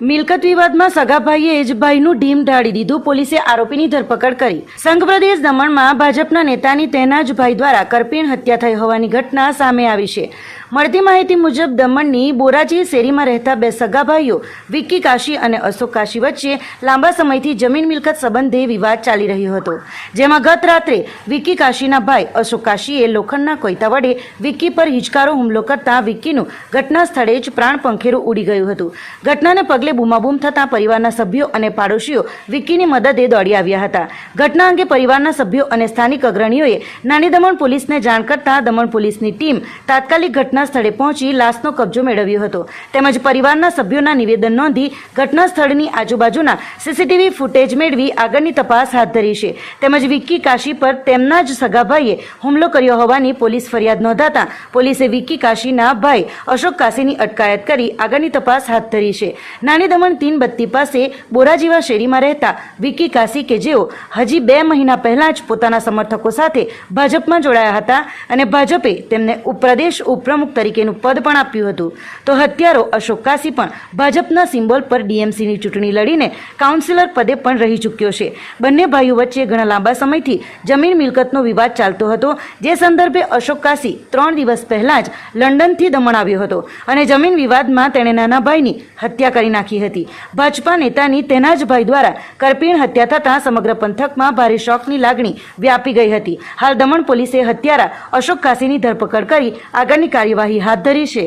મિલકત વિવાદમાં સગાભાઈએ જ ભાઈનું ઢીમ ઢાળી દીધું, પોલીસે આરોપીની ધરપકડ કરી. સંઘ પ્રદેશ દમણમાં ભાજપના નેતાની તેના જ ભાઈ દ્વારા કરપીણ હત્યા થઈ હોવાની ઘટના સામે આવી છે. મળતી માહિતી મુજબ દમણની બોરાજી શેરીમાં રહેતા બે સગાભાઈઓ, વિક્કી કાશી અને અશોક કાશી વચ્ચે લાંબા સમયથી જમીન મિલકત સંબંધે વિવાદ ચાલી રહ્યો હતો. જેમાં ગત રાત્રે વિક્કી કાશીના ભાઈ અશોક કાશીએ લોખંડના કોયતા વડે વિક્કી પર હિચકારો હુમલો કરતા વિક્કીનું ઘટના સ્થળે જ પ્રાણ પંખેરું ઉડી ગયું હતું. ઘટનાને પગલે બૂમાબૂમ થતાં પરિવારના સભ્યો અને પાડોશીઓ વિક્કીની મદદે દોડી આવ્યા હતા. ઘટના અંગે પરિવારના સભ્યો અને સ્થાનિક અગ્રણીઓએ નાની દમણ પોલીસને જાણ કરતા દમણ પોલીસની ટીમ તાત્કાલિક ઘટના સ્થળે પહોંચી લાશનો કબજો મેળવ્યો હતો. તેમજ પરિવારના સભ્યોના નિવેદન નોંધી ઘટના સ્થળની આજુબાજુના સીસીટીવી ફૂટેજ મેળવી આગળની તપાસ હાથ ધરી છે. તેમજ વિક્કી કાશી પર તેમના જ સગાભાઈએ હુમલો કર્યો હોવાની પોલીસ ફરિયાદ નોંધાતા પોલીસે વિક્કી કાશીના ભાઈ અશોક કાશીની અટકાયત કરી આગળની તપાસ હાથ ધરી છે. નાની દમણ તીન બત્તી પાસે બોરાજીવા શેરીમાં રહેતા વિકી કાસી કે જેઓ હજી બે મહિના પહેલાં જ પોતાના સમર્થકો સાથે ભાજપમાં જોડાયા હતા અને ભાજપે તેમને પ્રદેશ ઉપપ્રમુખ તરીકેનું પદ પણ આપ્યું હતું. તો હત્યારો અશોક કાસી પણ ભાજપના સિમ્બોલ પર ડીએમસીની ચૂંટણી લડીને કાઉન્સિલર પદે પણ રહી ચૂક્યો છે. બંને ભાઈઓ વચ્ચે ઘણા લાંબા સમયથી જમીન મિલકતનો વિવાદ ચાલતો હતો, જે સંદર્ભે અશોક કાશી ત્રણ દિવસ પહેલા જ લંડનથી દમણ આવ્યો હતો અને જમીન વિવાદમાં તેણે નાના ભાઈની હત્યા કરી નાખી. હતી. ભાજપા નેતાની તેના જ ભાઈ દ્વારા કરપીણ હત્યા થતાં સમગ્ર પંથકમાં ભારે શોકની લાગણી વ્યાપી ગઈ હતી. હાલ દમણ પોલીસે હત્યારા અશોક કાસીની ધરપકડ કરી આગળની કાર્યવાહી હાથ ધરી છે.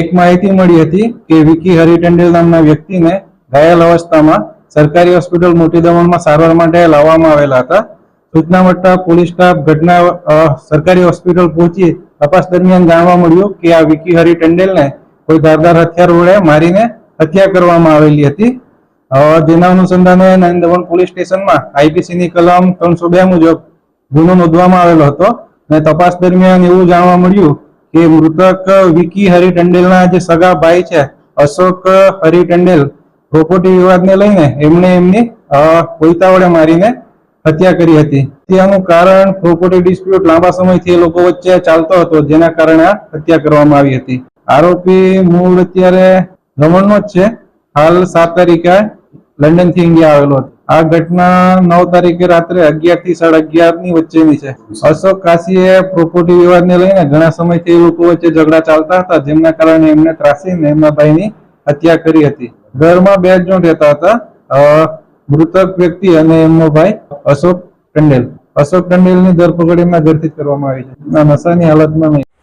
એક માહિતી મળી હતી કે વિકી હરી ટંડેલ નામના વ્યક્તિને ઘાયલ અવસ્થામાં સરકારી હોસ્પિટલ મોટી દમણમાં સારવાર માટે લાવવામાં આવેલા હતા. સૂચના મળતા પોલીસ સ્ટાફ ઘટના સરકારી હોસ્પિટલ પહોંચી તપાસ દરમિયાન જાણવા મળ્યું કે આ વિકી હરી ટંડેલને કોઈ ધારદાર હથિયાર વડે મારીને હત્યા કરવામાં આવેલી હતી. જેના અનુસંધાને દમણ પોલીસ સ્ટેશનમાં આઈપીસી ની કલમ ત્રણસો બે મુજબ ગુનો નોંધવામાં આવેલો હતો અને તપાસ દરમિયાન એવું જાણવા મળ્યું કે મૃતક વિકી હરી ટંડેલના જે સગા ભાઈ છે, અશોક હરી ટંડેલ પ્રોપર્ટી વિવાદને લઈને એમણે એમની કોઈતા વડે મારીને હત્યા કરી હતી. તેનું કારણ પ્રોપર્ટી ડિસ્પ્યુટ લાંબા સમયથી એ લોકો વચ્ચે ચાલતો હતો, જેના કારણે આ હત્યા કરવામાં આવી હતી. આરોપી મૂળ અત્યારે દમણનો જ છે. હાલ સાત તારીખે લંડનથી ઇન્ડિયા આવેલો હતો. આ ઘટના નવ તારીખે રાત્રે અગિયારથી સાડા અગિયારની વચ્ચેની છે. અશોક કાશીએ પ્રોપર્ટી વિવાદને લઈને ઘણા સમયથી એ લોકો વચ્ચે ઝઘડા ચાલતા હતા, જેમના કારણે એમને ત્રાસીને એમના ભાઈની હત્યા કરી હતી. ઘરમાં બે જણ રહેતા હતા મૃતક વ્યક્તિ અને એમનો ભાઈ અશોક ટંડેલ. અશોક ટંડેલની ધરપકડ એમના ઘરથી જ કરવામાં આવી છે. નશાની હાલતમાં